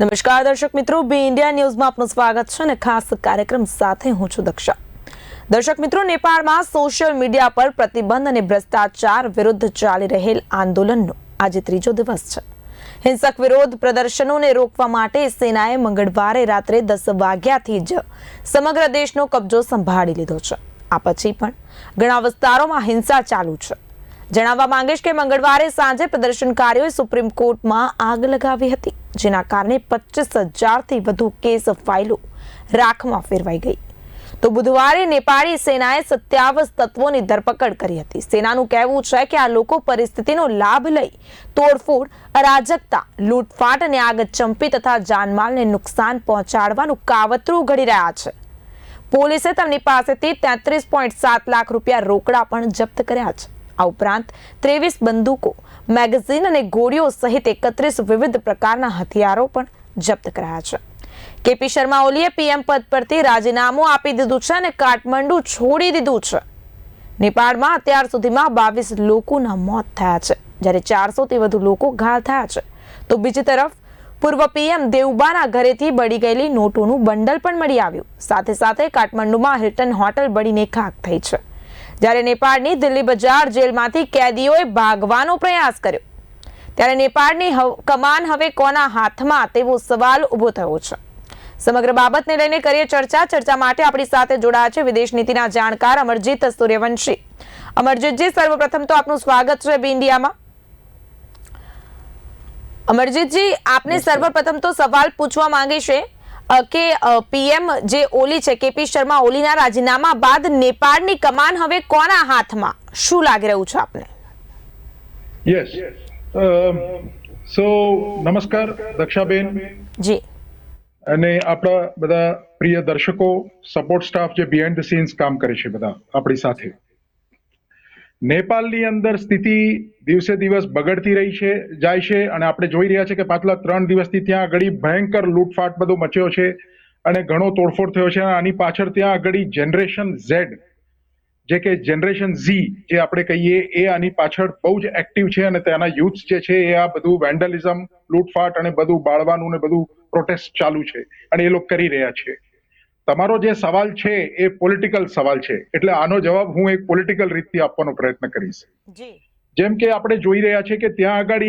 નમસ્કાર દર્શક મિત્રો બી ઇન્ડિયા ન્યૂઝમાં આપનું સ્વાગત છે અને ખાસ કાર્યક્રમ સાથે હું છું દક્ષા. દર્શક મિત્રો, નેપાળમાં સોશિયલ મીડિયા પર પ્રતિબંધ અને ભ્રષ્ટાચાર વિરુદ્ધ ચાલી રહેલ આંદોલનનો આજે ત્રીજો દિવસ છે. હિંસક વિરોધ પ્રદર્શનોને રોકવા માટે સેનાએ મંગળવારે રાત્રે દસ વાગ્યાથી જ સમગ્ર દેશનો કબજો સંભાળી લીધો છે. આ પછી પણ ઘણા વિસ્તારોમાં હિંસા ચાલુ છે. જણાવવા માંગીશ કે મંગળવારે સાંજે પ્રદર્શનકારીઓએ સુપ્રીમ કોર્ટમાં આગ લગાવી હતી, જેના કારણે પચીસ હજારથી વધુ કેસ ફાઇલો રાખમાં ફેરવાઈ ગઈ. તો બુધવારે નેપાળી સેનાએ સત્યાવીસ તત્વોની ધરપકડ કરી હતી. સેનાનું કહેવું છે કે આ લોકો પરિસ્થિતિનો લાભ લઈ તોડફોડ, અરાજકતા, લૂંટફાટ અને આગ ચંપી તથા જાનમાલને નુકસાન પહોંચાડવાનું કાવતરું ઘડી રહ્યા છે. પોલીસે તેમની પાસેથી તેત્રીસ પોઈન્ટ સાત લાખ રૂપિયા રોકડા પણ જપ્ત કર્યા છે. આ ઉપરાંત ત્રેવીસ બંદૂકો, મેગઝીન અને ગોળીઓ સહિત એકત્રીસ વિવિધ પ્રકારના હથિયારો પણ જપ્ત કરાયા છે. કેપી શર્મા ઓલીએ પીએમ પદ પરથી રાજીનામું આપી દીધું છે અને કાઠમંડુ છોડી દીધું છે. નેપાળમાં અત્યાર સુધીમાં બાવીસ લોકોના મોત થયા છે. જ્યારે ચારસોથી વધુ લોકો ઘાયલ થયા છે. તો બીજી તરફ, પૂર્વ પીએમ દેવબાના ઘરેથી બળી ગયેલી નોટોનું બંડલ પણ મળી આવ્યું. સાથે સાથે કાઠમંડુમાં હિલ્ટન હોટલ બળીને ખાક થઈ છે. જ્યારે નેપાળની દિલ્હી બજાર જેલમાંથી કેદીઓએ ભાગવાનો પ્રયાસ કર્યો. ત્યારે નેપાળની કમાન હવે કોના હાથમાં તેવો સવાલ ઊભો થયો છે. સમગ્ર બાબતને લઈને કરીએ ચર્ચા. ચર્ચા માટે આપણી સાથે જોડાયા છે વિદેશ નીતિના જાણકાર અમરજીત સૂર્યવંશી. અમરજીતજી સર્વપ્રથમ તો આપનું સ્વાગત છે બી ઇન્ડિયામાં. અમરજીતજી આપને સર્વપ્રથમ તો સવાલ પૂછવા માંગે છે. કે પીએમ જે ઓલી છે કેપી શર્મા ઓલીના રાજીનામા બાદ નેપાળની કમાન હવે કોના હાથમાં? શું લાગી રહ્યું છે આપને? યસ સો નમસ્કાર દક્ષાબેન. જી. અને આપણા બધા પ્રિય દર્શકો સપોર્ટ સ્ટાફ જે બિહાઇન્ડ ધ સીન્સ કામ કરે છે બધા આપણી સાથે. નેપાળની અંદર સ્થિતિ દિવસે દિવસ બગડતી રહી છે, જાય છે અને આપણે જોઈ રહ્યા છે કે પાછલા ત્રણ દિવસથી ત્યાં આગળ ભયંકર લૂંટફાટ બધો મચ્યો છે અને ઘણો તોડફોડ થયો છે આની પાછળ ત્યાં આગળ જનરેશન ઝેડ જે કે જનરેશન ઝી જે આપણે કહીએ, એ આની પાછળ બહુ જ એક્ટિવ છે અને તેના યુથ જે છે એ આ બધું વેન્ડલિઝમ લૂંટફાટ અને બધું બાળવાનું ને બધું પ્રોટેસ્ટ ચાલુ છે અને એ લોકો કરી રહ્યા છે. તમારો જે સવાલ છે એ પોલિટિકલ સવાલ છે. એટલે આનો જવાબ હું એક પોલિટિકલ રીતથી આપવાનો પ્રયત્ન કરીશ. જેમ કે આપણે જોઈ રહ્યા છે કે ત્યાં આગળ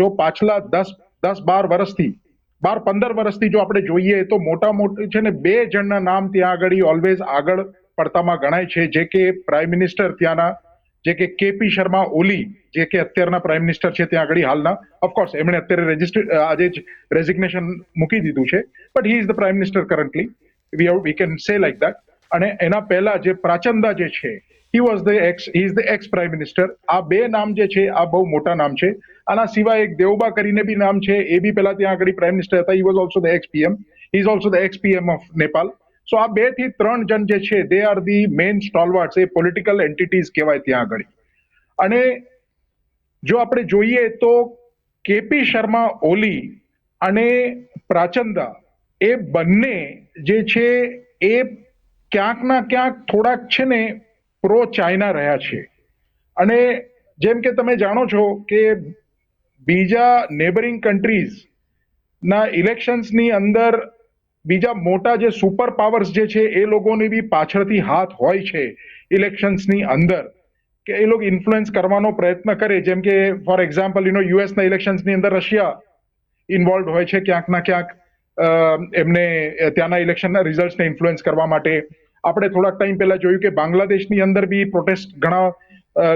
જો પાછલા દસ દસ બાર વર્ષથી બાર પંદર વર્ષથી જો આપણે જોઈએ તો મોટા મોટી છે ને બે જણના નામ ત્યાં આગળ ઓલવેઝ આગળ પડતામાં ગણાય છે. જે કે પ્રાઇમ મિનિસ્ટર ત્યાંના જે કે કેપી શર્મા ઓલી જે કે અત્યારના પ્રાઇમ મિનિસ્ટર છે ત્યાં આગળ હાલના. ઓફકોર્સ એમણે અત્યારે રજિસ્ટર આજે જ રેઝિગ્નેશન મૂકી દીધું છે. But he is the prime minister currently we we can say like that અને એના પહેલા જે પ્રાચંદા જે છે he was the ex is the ex prime minister આ બે નામ જે છે, આ બહુ મોટા નામ છે. આના સિવાય એક દેવબા કરીને બી નામ છે, એ બી પહેલા ત્યાં આગળ પ્રાઇમ મિનિસ્ટર હતા. He was also the ex PM he is also the ex PM of Nepal so આ બેથી ત્રણ જણ જે છે they are the main stalwarts A political entities કહેવાય ત્યાં આગળ. અને જો આપણે જોઈએ તો કેપી શર્મા ઓલી અને પ્રાચંદા એ બંને જે છે, એ ક્યાંક ના ક્યાંક થોડાક છે ને પ્રો ચાઇના રહ્યા છે. અને જેમ કે તમે જાણો છો કે બીજા નેબરિંગ કન્ટ્રીઝ ના ઇલેક્શન્સની અંદર બીજા મોટા જે સુપર પાવર્સ જે છે, એ લોકોની બી પાછળથી હાથ હોય છે ઇલેક્શન્સની અંદર કે એ લોકો ઇન્ફ્લુઅન્સ કરવાનો પ્રયત્ન કરે. જેમ કે ફોર એક્ઝામ્પલ યુ નો યુએસના ઇલેક્શન્સની અંદર રશિયા ઇન્વોલ્વ હોય છે ક્યાંક ના ક્યાંક. એમને ત્યાંના ઇલેક્શનના રિઝલ્ટને ઇન્ફ્લુઅન્સ કરવા માટે આપણે થોડાક ટાઈમ પહેલા જોયું કે બાંગ્લાદેશની અંદર બી પ્રોટેસ્ટ ઘણા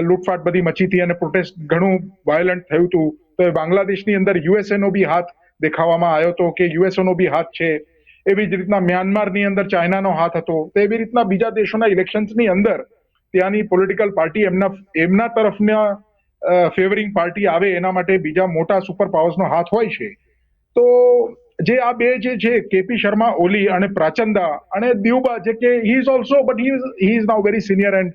લૂંટફાટ બધી મચી હતી અને પ્રોટેસ્ટ ઘણું વાયોલન્ટ થયું હતું. તો એ બાંગ્લાદેશની અંદર યુએસએ નો બી હાથ દેખાવામાં આવ્યો હતો કે યુએસએનો બી હાથ છે. એવી જ રીતના મ્યાનમારની અંદર ચાઇનાનો હાથ હતો. તો એવી રીતના બીજા દેશોના ઇલેક્શન્સની અંદર ત્યાંની પોલિટિકલ પાર્ટી એમના એમના તરફના ફેવરિંગ પાર્ટી આવે એના માટે બીજા મોટા સુપર પાવર્સનો હાથ હોય છે. તો જે આ બે જે છે, કેપી શર્મા, ઓલી અને પ્રાચંદા અને દ્યુબા, જે કે he is also but he he is now very senior and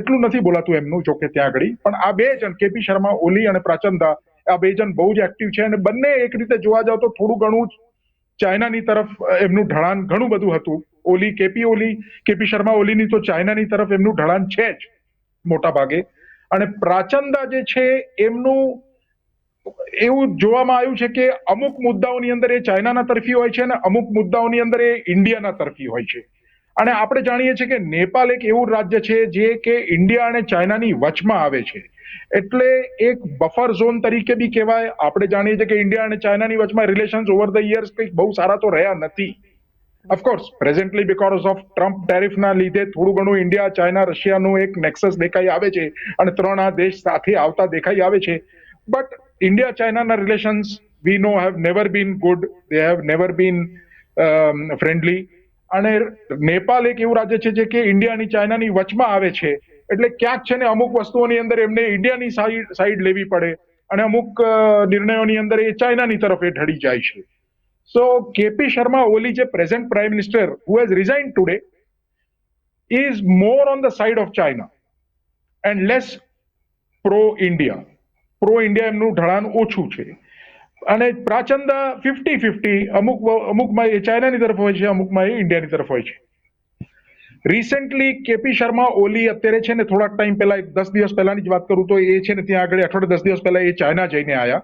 એટલું નથી બોલાતું એમનું, જોકે ત્યાં આગળ. પણ આ બે જણ, કેપી શર્મા, ઓલી અને પ્રાચંદા, આ બે જણ બહુ જ એક્ટિવ છે અને બંને એક રીતે જોવા જાવ તો થોડું ઘણું જ ચાઇનાની તરફ એમનું ઢળાન ઘણું બધું હતું. ઓલી, કેપી ઓલી, કેપી શર્મા ઓલીની તો ચાઇનાની તરફ એમનું ઢળાણ છે જ મોટા ભાગે અને પ્રાચંદા જે છે, એમનું એવું જોવામાં આવ્યું છે કે અમુક મુદ્દાઓની અંદર એ ચાઇનાના તરફી હોય છે અને અમુક મુદ્દાઓની અંદર એ ઇન્ડિયાના તરફી હોય છે. અને આપણે જાણીએ છીએ કે નેપાલ એક એવું રાજ્ય છે જે કે ઇન્ડિયા અને ચાઇનાની વચમાં આવે છે. એટલે એક બફર ઝોન તરીકે બી કહેવાય. આપણે જાણીએ છીએ કે ઇન્ડિયા અને ચાઇનાની વચમાં રિલેશન્સ ઓવર ધ યર્સ કંઈક બહુ સારા તો રહ્યા નથી. Of course presently because of Trump ટેરિફના લીધે થોડું ઘણું ઇન્ડિયા, ચાઇના, રશિયાનું એક નેક્સસ દેખાઈ આવે છે અને ત્રણ આ દેશ સાથે આવતા દેખાઈ આવે છે. But India ચાઇનાના relations we know have never been good they have never been friendly અને નેપાલ એક એવું રાજ્ય છે જે કે ઇન્ડિયા અને ચાઇનાની વચમાં આવે છે. એટલે ક્યાંક છે ને અમુક વસ્તુઓની અંદર એમને ઇન્ડિયાની સાઈડ સાઈડ લેવી પડે. અને અમુક નિર્ણયોની અંદર એ ચાઇનાની તરફ એ ઢળી જાય છે. સો કેપી શર્મા ઓલી જે present prime minister who has resign today is more on the side of China and less pro India pro India એમનું ઢળાન ઓછું છે. અને પ્રાચંદા ફિફ્ટી ફિફ્ટી અમુક અમુકમાં એ ચાઇનાની તરફ હોય છે, અમુકમાં એ ઇન્ડિયાની તરફ હોય છે. રિસેન્ટલી કેપી શર્મા ઓલી અત્યારે છે ને થોડાક ટાઈમ પહેલા દસ દિવસ પહેલાની જ વાત કરું તો એ છે ને ત્યાં આગળ અઠવાડિયે દસ દિવસ પહેલા એ ચાઇના જઈને આવ્યા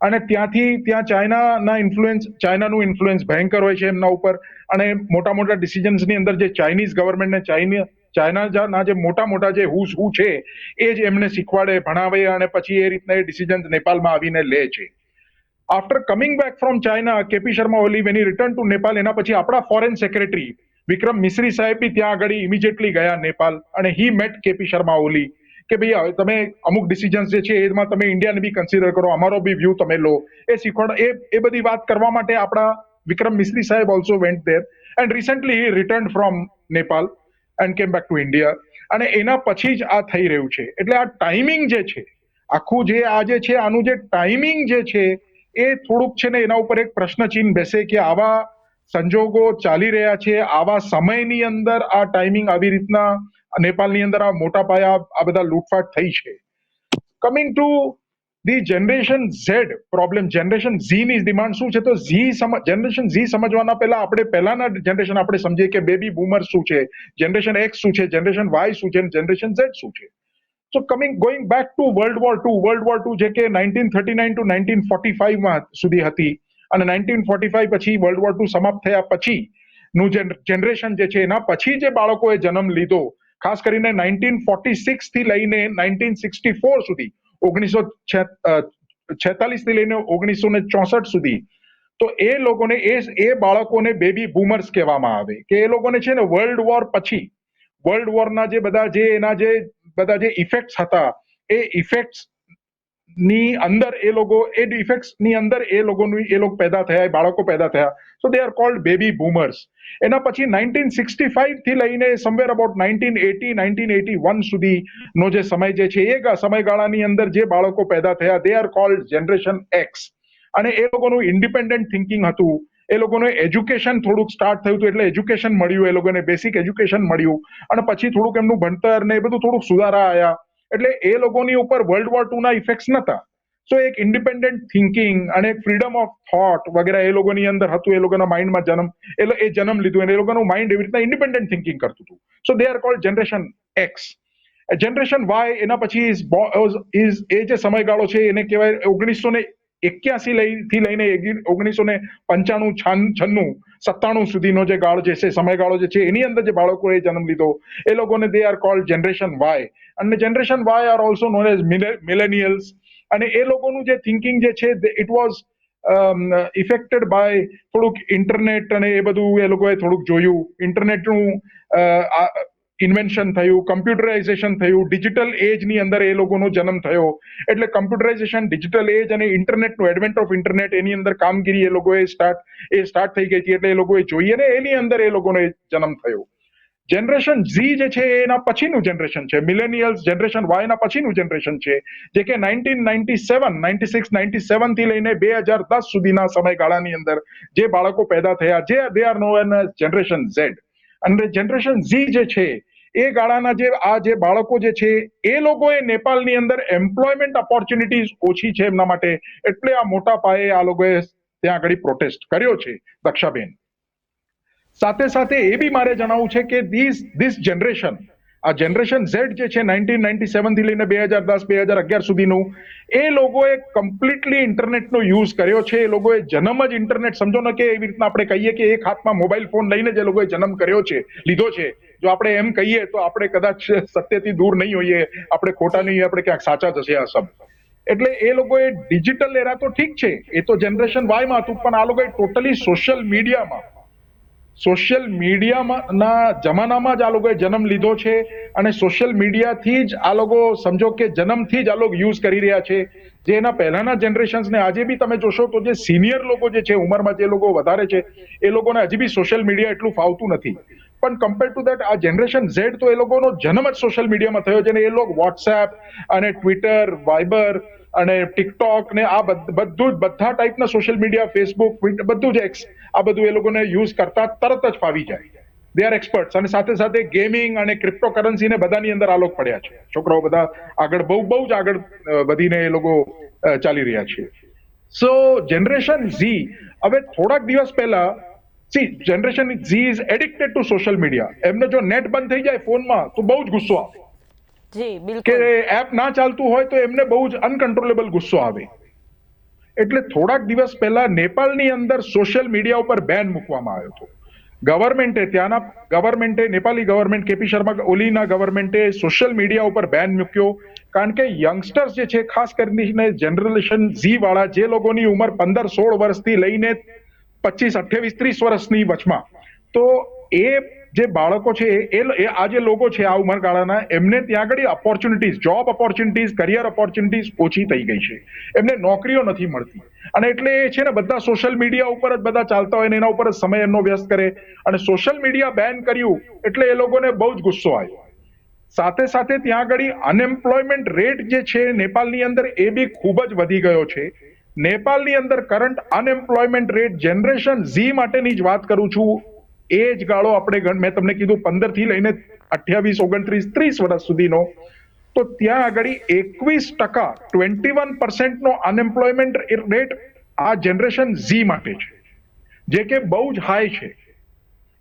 અને ત્યાંથી, ત્યાં ચાઇનાના ઇન્ફ્લુએન્સ ચાઇનાનું ઇન્ફ્લુએન્સ ભયંકર હોય છે એમના ઉપર. અને મોટા મોટા ડિસિઝન્સની અંદર જે ચાઇનીઝ ગવર્મેન્ટને ચાઇના ચાઇનાના જે મોટા મોટા જે હુ હુ છે, એ જ એમને શીખવાડે, ભણાવે અને પછી એ રીતના એ ડિસિઝન નેપાલમાં આવીને લે છે. After coming back from China KP Sharma Oli when return two Nepal એના પછી આપણા ફોરેન સેક્રેટરી વિક્રમ મિશ્રી સાહેબ બી ત્યાં આગળ ઇમિડિયેટલી ગયા નેપાલ અને હી મેટ કેપી શર્મા ઓલી કે ભાઈ તમે અમુક ડિસિઝન્સ જે છે, એમાં તમે ઇન્ડિયાને બી કન્સિડર કરો, અમારો બી વ્યૂ તમે લો. એ શીખવાડ, એ એ બધી વાત કરવા માટે આપણા વિક્રમ મિશ્રી સાહેબ also went there and recently he return from Nepal and came back to India અને એના પછી જ આ થઈ રહ્યું છે. એટલે આ ટાઈમિંગ જે છે, આખું જે આ જે છે, આનું જે ટાઈમિંગ જે છે, એ થોડુંક છે ને એના ઉપર એક પ્રશ્નચિહ્ન બેસે કે આવા સંજોગો ચાલી રહ્યા છે, આવા સમયની અંદર આ ટાઈમિંગ આવી રીતના નેપાળની અંદર આ મોટા પાયા આ બધા લૂંટફાટ થઈ છે. Coming to the generation Z problem generation Z ની ડિમાન્ડ શું છે? તો ઝી જનરેશન ઝી સમજવાના પહેલા આપણે પહેલાના જનરેશન આપણે સમજીએ કે બેબી બૂમર શું છે? જનરેશન એક્સ શું છે? જનરેશન વાય શું છે? જનરેશન ઝેડ શું છે? So coming going back to world war two world war two જે કે nineteen thirty nine to nineteen forty ફાઈવમાં સુધી હતી. અને નાઇન્ટીન ફોર્ટી ફાઈવ પછી વર્લ્ડ વોર ટુ સમાપ્ત થયા પછી નું જે જનરેશન જે છે, એના પછી જે બાળકોએ જન્મ લીધો, ખાસ કરીને નાઇન્ટીન ફોર્ટી સિક્સથી લઈને નાઇન્ટીન સિક્સટી ફોર સુધી ઓગણીસો છેતાલીસ લઈને ઓગણીસો ને ચોસઠ સુધી. તો એ લોકોને, એ એ બાળકોને બેબી બૂમર્સ કહેવામાં આવે કે એ લોકોને છે ને વર્લ્ડ વોર પછી, વર્લ્ડ વોરના જે બધા જે એના જે બધા જે ઇફેક્ટ્સ હતા, એ ઇફેક્ટ્સ ની અંદર એ લોકો, એ ઇફેક્ટ્સની અંદર એ લોકોનું, એ લોકો પેદા થયા, એ બાળકો પેદા થયા. So they are called baby boomers એના પછી નાઇન્ટીન સિક્સટી ફાઈવથી લઈને somewhere about nineteen eighty nineteen eighty one સુધી નો જે સમય જે છે, એ સમયગાળાની અંદર જે બાળકો પેદા થયા they are called generation X અને એ લોકોનું ઇન્ડિપેન્ડન્ટ થિંકિંગ હતું. એ લોકોને એજ્યુકેશન થોડુંક સ્ટાર્ટ થયું હતું, એટલે એજ્યુકેશન મળ્યું, એ લોકોને બેસિક એજ્યુકેશન મળ્યું. અને પછી થોડુંક એમનું ભણતર ને એ બધું થોડુંક સુધારા આવ્યા એટલે એ લોકોની ઉપર વર્લ્ડ વોર ટુ ના ઇફેક્ટ્સ નતા. સો એક ઇન્ડિપેન્ડન્ટ થિંકિંગ અને એક ફ્રીડમ ઓફ થોટ વગેરે એ લોકોની અંદર હતું, એ લોકોના માઇન્ડમાં જન્મ, એટલે એ જન્મ લીધું અને એ લોકોનું માઇન્ડ એવી રીતના ઇન્ડિપેન્ડન્ટ થિંકિંગ કરતું હતું. So they are called generation X generation Y એના પછી એ જે સમયગાળો છે, એને કહેવાય ઓગણીસો ને એક્યાસી થી લઈને ઓગણીસો ને પંચાણું છન્નું, સત્તાણું સુધીનો જે ગાળો જે છે, સમયગાળો જે છે, એની અંદર જે બાળકોએ જન્મ લીધો, એ લોકોને they are called generation Y અને generation Y are also known as millennials અને એ લોકોનું જે થિંકિંગ જે છે ઇટ વોઝ ઇફેક્ટેડ બાય થોડુંક ઇન્ટરનેટ અને એ બધું એ લોકોએ થોડુંક જોયું. ઇન્ટરનેટનું ઇન્વેન્શન થયું કમ્પ્યુટરાઇઝેશન થયું ડિજિટલ એજની અંદર એ લોકોનો જન્મ થયો. એટલે કમ્પ્યુટરાઇઝેશન ડિજિટલ એજ અને ઇન્ટરનેટનું એડવેન્ટ ઓફ ઇન્ટરનેટ એની અંદર કામગીરી એ લોકોએ સ્ટાર્ટ એ સ્ટાર્ટ થઈ ગઈ હતી. એટલે એ લોકોએ જોઈએ ને એની અંદર એ લોકોનો જન્મ થયો. જનરેશન ઝી જે છે એના પછીનું જનરેશન છે. મિલેનિયલ્સ જનરેશન વાય ના પછીનું જનરેશન છે. જે કે nineteen ninety seven ninety six ninety સેવનથી લઈને બે હજાર દસ સુધીના સમયગાળાની અંદર જે બાળકો પેદા થયા, જે દે આર નો જનરેશન ઝેડ અને જનરેશન ઝી જે છે, એ ગાળાના જે, આ જે બાળકો જે છે, એ લોકોએ નેપાળની અંદર એમ્પ્લોયમેન્ટ ઓપોર્ચ્યુનિટીઝ ઓછી છે એમના માટે. એટલે આ મોટા પાયે આ લોકોએ ત્યાં આગળ પ્રોટેસ્ટ કર્યો છે, દક્ષાબેન. સાથે સાથે એ બી મારે જણાવવું છે કે ધીસ ધીસ જનરેશન આ જનરેશન ઝેડ જે છે નાઇન્ટીન નાઇન્ટી સેવનથી લઈને બે હજાર દસ, બે હજાર અગિયાર સુધીનું, એ લોકોએ કમ્પ્લીટલી ઇન્ટરનેટનો યુઝ કર્યો છે. એ લોકોએ જન્મ જ ઇન્ટરનેટ સમજો ને કે એવી રીતના આપણે કહીએ કે એક હાથમાં મોબાઈલ ફોન લઈને જે લોકોએ જન્મ કર્યો છે, લીધો છે. જો આપણે એમ કહીએ તો આપણે કદાચ સત્યથી દૂર નહીં હોઈએ. આપણે ખોટા નહીં આપણે ક્યાંક સાચા જશે આ શબ્દ એટલે એ લોકોએ ડિજિટલ એરા તો ઠીક છે. એ તો જનરેશન વાયમાં હતું, પણ આ લોકોએ ટોટલી સોશિયલ મીડિયામાં સોશિયલ મીડિયાના જમાનામાં જ આ લોકોએ જન્મ લીધો છે અને સોશિયલ મીડિયાથી જ આ લોકો સમજો કે જન્મથી જ આ લોકો યુઝ કરી રહ્યા છે. જે એના પહેલાના જનરેશન્સને આજે બી તમે જોશો તો જે સિનિયર લોકો જે છે, ઉંમરમાં જે લોકો વધારે છે, એ લોકોને હજી બી સોશિયલ મીડિયા એટલું ફાવતું નથી. પણ કમ્પેર ટુ દેટ આ જનરેશન ઝેડ તો એ લોકોનો જન્મ જ સોશિયલ મીડિયામાં થયો છે ને એ લોકો વોટ્સએપ અને ટ્વિટર વાઇબર અને ટિકટોક ને આ બધ- જ, બધા ટાઈપના સોશિયલ મીડિયા ફેસબુક બધું જ એક્સ આ બધું એ લોકોને યુઝ કરતા તરત જ ફાવી જાય. દે આર એક્સપર્ટ્સ અને સાથે સાથે ગેમિંગ અને ક્રિપ્ટોકરન્સી ને બધાની અંદર આલોક પડ્યા છે. છોકરાઓ બધા આગળ બહુ બહુ જ આગળ વધીને એ લોકો ચાલી રહ્યા છે. સો જનરેશન ઝી હવે થોડાક દિવસ પહેલા see generation Z is addicted to social media એમને જો નેટ બંધ થઈ જાય ફોનમાં, તો બહુ જ ગુસ્સો આવે. કે એપ ના ચાલતું હોય તો એમને બહુ જ અનકન્ટ્રોલેબલ ગુસ્સો આવે. એટલે થોડાક દિવસ પહેલા નેપાળની અંદર સોશિયલ મીડિયા ઉપર બેન મૂકવામાં આવ્યો હતો. ગવર્મેન્ટે ત્યાંના ગવર્મેન્ટે નેપાળી ગવર્મેન્ટ કેપી શર્મા ઓલીના ગવર્મેન્ટે સોશિયલ મીડિયા ઉપર બેન મૂક્યો. કારણ કે યંગસ્ટર્સ જે છે ખાસ કરીને જનરેશન ઝી વાળા જે લોકોની ઉંમર પંદર સોળ વર્ષથી લઈને પચીસ અઠ્યાવીસ ત્રીસ વર્ષની વચમાં તો એ જે બાળકો છે, એ આ જે લોકો છે આ ઉંમરગાળાના, એમને ત્યાં આગળ opportunities job opportunities career opportunities ઓછી થઈ ગઈ છે. એમને નોકરીઓ નથી મળતી. અને એટલે એ છે ને, બધા સોશિયલ મીડિયા ઉપર જ બધા ચાલતા હોય ને, એના ઉપર જ સમય એમનો વ્યસ્ત કરે. અને સોશિયલ મીડિયા બેન કર્યું, એટલે એ લોકોને બહુ જ ગુસ્સો આવ્યો. સાથે સાથે ત્યાં આગળ અનએમ્પ્લોયમેન્ટ રેટ જે છે, નેપાળની અંદર એ બી ખૂબ જ વધી ગયો છે. નેપાળની અંદર current unemployment rate generation Z માટેની જ વાત કરું છું. એ જ ગાળો આપણે મેં તમને કીધું પંદરથી લઈને અઠ્યાવીસ, ઓગણત્રીસ, ત્રીસ વર્ષ સુધીનો. તો ત્યાં આગળ એકવીસ ટકા ટ્વેન્ટી વન નો અનએમ્પ્લોયમેન્ટ રેટ આ જનરેશન ઝી માટે છે. જે કે બહુ જ હાઈ છે.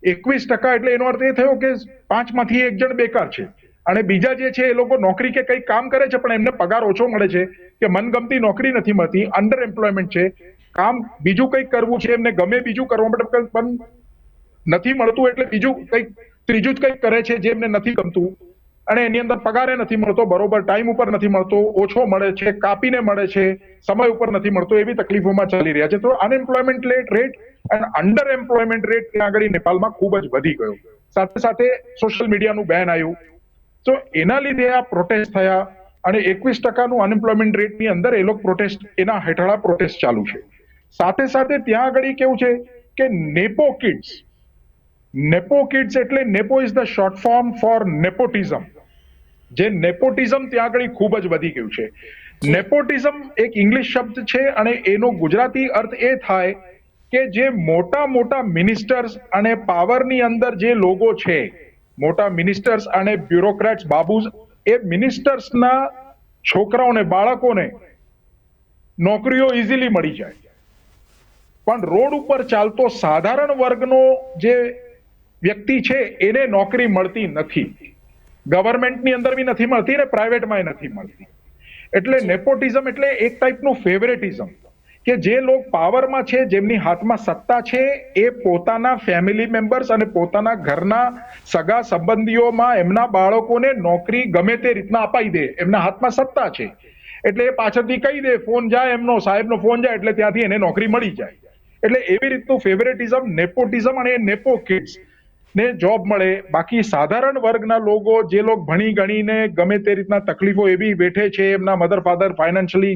એકવીસ ટકા એટલે એનો અર્થ એ થયો કે પાંચમાંથી એક જણ બેકાર છે. અને બીજા જે છે એ લોકો નોકરી કે કંઈ કામ કરે છે, પણ એમને પગાર ઓછો મળે છે કે મનગમતી નોકરી નથી મળતી અંડર એમ્પ્લોયમેન્ટ છે. કામ બીજું કંઈક કરવું છે, એમને ગમે બીજું કરવા માટે પણ નથી મળતું એટલે બીજું કંઈક, ત્રીજું જ કંઈક કરે છે જે એમને નથી ગમતું. અને એની અંદર પગારે નથી મળતો, બરોબર, ટાઈમ ઉપર નથી મળતો, ઓછો મળે છે, કાપીને મળે છે, સમય ઉપર નથી મળતો, એવી તકલીફોમાં ચાલી રહ્યા છે. તો અનએમ્પ્લોયમેન્ટ રેટ અને અંડર એમ્પ્લોયમેન્ટ રેટ ત્યાં આગળ નેપાળમાં ખૂબ જ વધી ગયો. સાથે સાથે સોશિયલ મીડિયાનું બેન આવ્યું. તો એના લીધે આ પ્રોટેસ્ટ થયા અને એકવીસ ટકાનું અનએમ્પ્લોયમેન્ટ રેટની અંદર એ લોકો પ્રોટેસ્ટ એના હેઠળ પ્રોટેસ્ટ ચાલુ છે. સાથે સાથે ત્યાં આગળ કેવું છે કે નેપો કિડ્સ નેપો કિડ્સ એટલે nepo is the short form for nepotism જે નેપોટિઝમ ત્યાં આગળ ખૂબ જ વધી ગયું છે. નેપોટિઝમ એક ઇંગ્લિશ શબ્દ છે અને એનો ગુજરાતી અર્થ એ થાય કે જે મોટા મોટા મિનિસ્ટર્સ અને પાવરની અંદર જે લોકો છે મોટા મિનિસ્ટર્સ અને બ્યુરોક્રેટ્સ બાબુઝ એ મિનિસ્ટર્સના છોકરાઓને બાળકોને નોકરીઓ ઇઝીલી મળી જાય. પણ રોડ ઉપર ચાલતો સાધારણ વર્ગનો જે વ્યક્તિ છે, એને નોકરી મળતી નથી. ગવર્મેન્ટની અંદર બી નથી મળતી ને પ્રાઇવેટમાં નથી મળતી. એટલે નેપોટિઝમ એટલે એક ટાઈપનું ફેવરેટિઝમ. કે જે લોક પાવરમાં છે, જેમની હાથમાં સત્તા છે, એ પોતાના ફેમિલી મેમ્બર્સ અને પોતાના ઘરના સગા સંબંધીઓમાં એમના બાળકોને નોકરી ગમે તે રીતના અપાઈ દે, એમના હાથમાં સત્તા છે. એટલે એ પાછળથી કહી દે, ફોન જાય એમનો, સાહેબનો ફોન જાય, એટલે ત્યાંથી એને નોકરી મળી જાય. એટલે એવી રીતનું ફેવરેટિઝમ, નેપોટિઝમ અને નેપો કિડ્સ ને જોબ મળે. બાકી સાધારણ વર્ગના લોકો જે લોકો ભણી ગણીને ગમે તે રીતના તકલીફો એવી બેઠે છે, એમના મધર ફાધર ફાઇનાન્શિયલી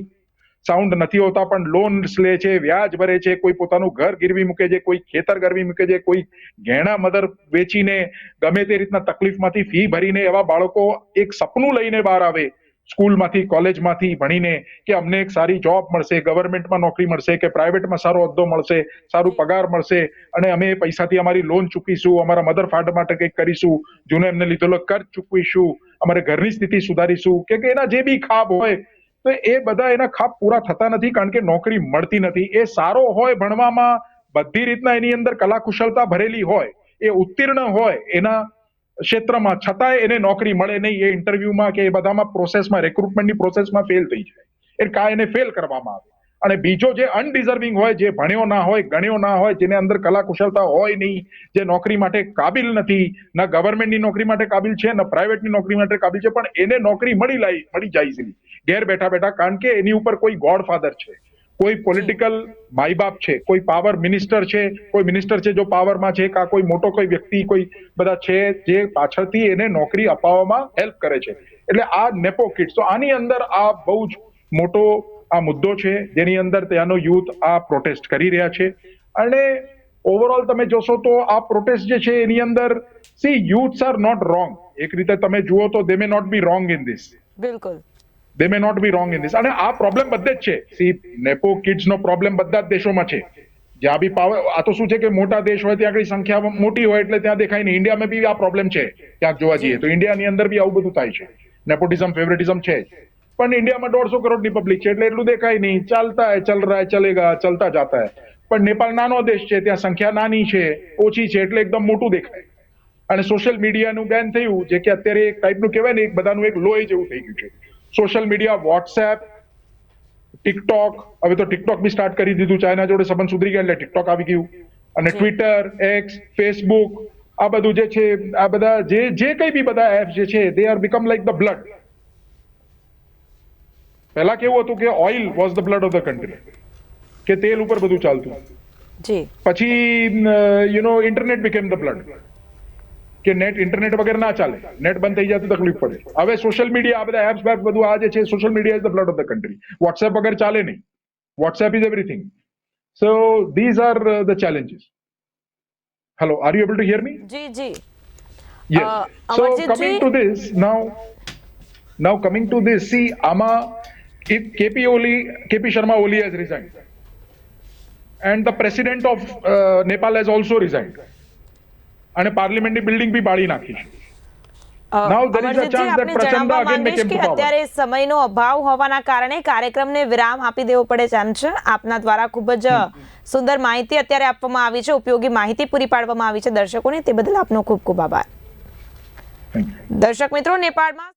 સાઉન્ડ નથી હોતા, પણ લોન લે છે, વ્યાજ ભરે છે, કોઈ પોતાનું ઘર ગીરવી મૂકે છે, કોઈ ખેતર ગરવી મૂકે છે, કોઈ ઘેણા મદર વેચીને ગમે તે રીતના તકલીફમાંથી ફી ભરીને એવા બાળકો એક સપનું લઈને બહાર આવે. સ્કૂલમાંથી, કોલેજમાંથી ભણીને કે અમને એક સારી જોબ મળશે ગવર્મેન્ટમાં નોકરી મળશે, કે પ્રાઇવેટમાં સારો હોદ્દો મળશે, સારું પગાર મળશે અને અમે એ પૈસાથી અમારી લોન ચૂકીશું, અમારા મધર ફાધર માટે કંઈક કરીશું, જૂનો એમને લીધેલો કર્જ ચૂકવીશું, અમારે ઘરની સ્થિતિ સુધારીશું, કે કે એના જે બી ખાબ હોય, તો એ બધા એના ખાબ પૂરા થતા નથી કારણ કે નોકરી મળતી નથી. એ સારો હોય ભણવામાં, બધી રીતના એની અંદર કલા કુશળતા ભરેલી હોય, એ ઉત્તીર્ણ હોય, એના ક્ષેત્રમાં છતાંય એને નોકરી મળે નહીં. એ ઇન્ટરવ્યુમાં કે એ બધામાં પ્રોસેસમાં રિક્રુટમેન્ટની પ્રોસેસમાં ફેલ થઈ જાય. એટલે કા એને ફેલ કરવામાં આવે. અને બીજો જે અનડિઝર્વિંગ હોય, જે ભણ્યો ના હોય, ગણ્યો ના હોય, જેને અંદર કલા કુશળતા હોય નહીં, જે નોકરી માટે કાબિલ નથી, ન ગવર્મેન્ટની નોકરી માટે કાબિલ છે, ન પ્રાઇવેટની નોકરી માટે કાબિલ છે, પણ એને નોકરી મળી લાઈ, મળી જાય છે. ઘેર બેઠા બેઠા, કારણ કે એની ઉપર કોઈ ગોડફાધર છે. કોઈ પોલિટિકલ માઈ બાપ છે કોઈ પાવર મિનિસ્ટર છે કોઈ મિનિસ્ટર છે જો પાવરમાં છે કા કોઈ મોટો કોઈ વ્યક્તિ કોઈ બધા છે જે પાછળથી એને નોકરી અપાવવામાં હેલ્પ કરે છે. એટલે આ નેપો કિડ્સ તો આની અંદર આ બહુ જ મોટો આ મુદ્દો છે જેની અંદર ત્યાંનો યુથ આ પ્રોટેસ્ટ કરી રહ્યા છે. અને ઓવરઓલ તમે જોશો તો આ પ્રોટેસ્ટ જે છે એની અંદર see youths are not wrong એક રીતે તમે જુઓ તો they may not be wrong in this બિલકુલ. They may not be wrong in this અને આ પ્રોબ્લેમ બધે જ છે. સી નેપો કિડ્સ નો પ્રોબ્લેમ બધા જ દેશોમાં છે. જ્યાં બી પાવર આ તો શું છે કે મોટા દેશ હોય ત્યાં આગળ સંખ્યા મોટી હોય એટલે ત્યાં દેખાય નહીં. ઇન્ડિયામાં બી આ પ્રોબ્લેમ છે. ક્યાંક જોવા જઈએ તો ઇન્ડિયાની અંદર બી આવું બધું થાય છે. નેપોટિઝમ ફેવરેટિઝમ છે પણ ઇન્ડિયામાં દોઢસો કરોડની પબ્લિક છે એટલે એટલું દેખાય નહીં. ચાલતા હે, ચલ રહા ચલેગા, ચલતા જાતા હે. પણ નેપાળ નાનો દેશ છે, ત્યાં સંખ્યા નાની છે, ઓછી છે, એટલે એકદમ મોટું દેખાય. અને સોશિયલ મીડિયાનું બેન થયું, જે કે અત્યારે એક ટાઈપનું કહેવાય ને, એક બધાનું એક લોહી જેવું થઈ ગયું છે. Social media WhatsApp TikTok. હવે તો ટિકટોક બી સ્ટાર્ટ કરી દીધું. ચાઇના જોડે સંબંધ સુધરી ગયા એટલે ટિકટોક આવી ગયું. અને ટ્વિટર એક્સ ફેસબુક આ બધું જે છે આ બધા જે જે કઈ બી બધા એપ જે છે they are become like the blood પહેલા કેવું હતું કે oil was the blood of the country કે તેલ ઉપર બધું ચાલતું. પછી you know internet became the blood કે નેટ ઇન્ટરનેટ વગર ના ચાલે. નેટ બંધ થઈ જાય તો તકલીફ પડે. હવે સોશિયલ મીડિયા આ બધા એપ્સ બેપ્સ બધું આ જે છે social media is the blood of the country WhatsApp વગર ચાલે નહીં. WhatsApp is everything so these are the challenges hello are you able to hear me જી જી. Yes. Uh, so Amarjitji- coming to this now, now coming to this, see, Ama, if KP Oli, KP Sharma Oli has resigned, and the president of uh, Nepal has also resigned, અને પાર્લિમેન્ટની building બી બાળી નાખી છે. અ, Now there is a અમરજીતજી, chance that આપને Prachanda જણાવવા again may માંગીશ come to કે power. અત્યારે સમયનો અભાવ હોવાના કારણે કાર્યક્રમને વિરામ આપી દેવો પડે તેમ છે. આપના દ્વારા ખૂબ જ સુંદર માહિતી અત્યારે આપવામાં આવી છે. ઉપયોગી માહિતી પૂરી પાડવામાં આવી છે દર્શકોને. તે બદલ આપનો ખૂબ ખૂબ આભાર. દર્શક મિત્રો નેપાળમાં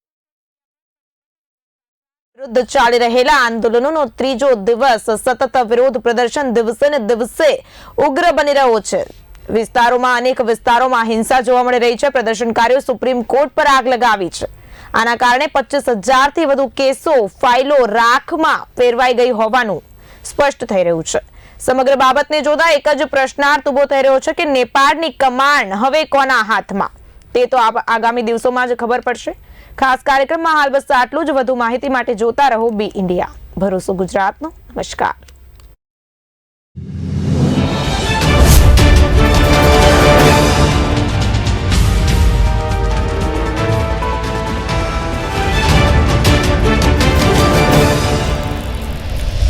વિરુદ્ધ ચાલી રહેલા આંદોલનોનો ત્રીજો દિવસ સતત વિરોધ પ્રદર્શન દિવસે ને દિવસે ઉગ્ર બની રહ્યો છે. વિસ્તારોમાં અનેક વિસ્તારોમાં હિંસા જોવા મળી રહી છે. પ્રદર્શનકારીઓ સુપ્રીમ કોર્ટ પર આગ લગાવી છે. આના કારણે પચીસ હજારથી વધુ કેસો, ફાઇલો રાખમાં ફેરવાઈ ગઈ હોવાનું સ્પષ્ટ થઈ રહ્યું છે. સમગ્ર બાબતને જોતા એક જ પ્રશ્નાર્થ ઊભો થઈ રહ્યો છે કે નેપાળની કમાન્ડ હવે કોના હાથમાં? તે તો આગામી દિવસોમાં જ ખબર પડશે. ખાસ કાર્યક્રમમાં હાલ બસ આટલું જ. વધુ માહિતી માટે જોતા રહો બી ઇન્ડિયા. ભરોસો ગુજરાતનો. નમસ્કાર.